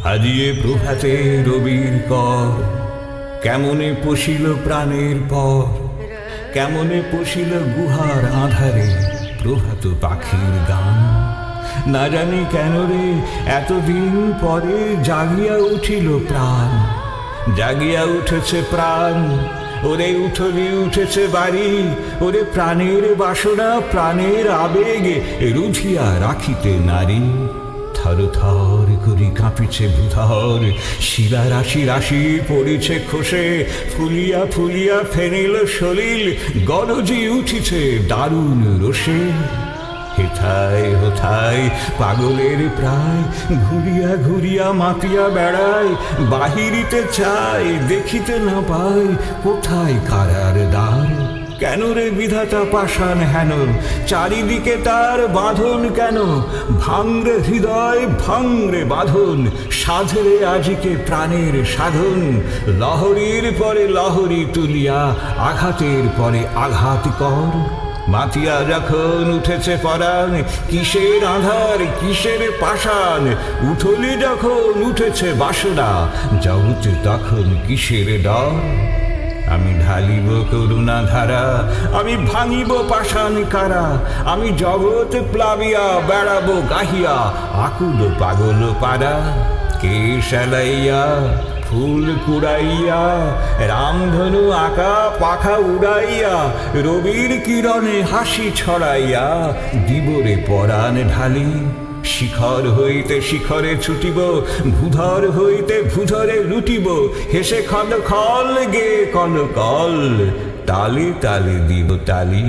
হারিয়ে প্রভাতে রবির কর কেমনে পশিল প্রাণের পর, কেমনে পশিল গুহার আধারে প্রভাত পাখির গান? না জানি কেন রে, এতদিন পরে জাগিয়া উঠিল প্রাণ, জাগিয়া উঠেছে প্রাণ। ওরে উঠলি উঠেছে বাড়ি, ওরে প্রাণের বাসনা, প্রাণের আবেগ রুধিয়া রাখিতে নারী। থর থর করি কাঁপিছে ভূধর, শিলা রাশি রাশি পড়িছে খসে, ফুলিয়া ফুলিয়া ফেনিল সলিল গরজি উঠিছে দারুণ রোষে হেথায় হোথায় পাগলের প্রায় ঘুরিয়া ঘুরিয়া মাতিয়া বেড়ায়, বাহিরিতে চায়, দেখিতে না পায়, কোথায় কারার দ্বার? কেন রে বিধাতা পাষাণ হেন? চারিদিকে তার বাঁধন কেন? ভাঙরে হৃদয়, ভাঙরে বাঁধন, সাধরে আজিকে প্রাণের সাধন। লহরীর পরে লহরী তুলিয়া, আঘাতের পরে আঘাত কর মাতিয়া যখন উঠেছে পরাণ, কিসের আধার, কিসের পাষাণ? উঠলি যখন উঠেছে বাসনা জগৎ তখন কিসের ডর আমি ঢালিব করুণা ধারা আমি ভাঙিব পাষাণ কারা? আমি জগৎ প্লাবিয়া, বেড়াবো গাহিয়া, আকুল পাগল পাড়া? কে সেলাইয়া ফুল কুড়াইয়া, রামধনু আঁকা পাখা উড়াইয়া, রবির কিরণে হাসি ছড়াইয়া, দিবরে পরাণ ঢালি, শিখর হইতে শিখরে ছুটিব, ভূধর হইতে ভূধরে লুটিব, হেসে খল খল গে কল কল তালে তালে দিব তালি।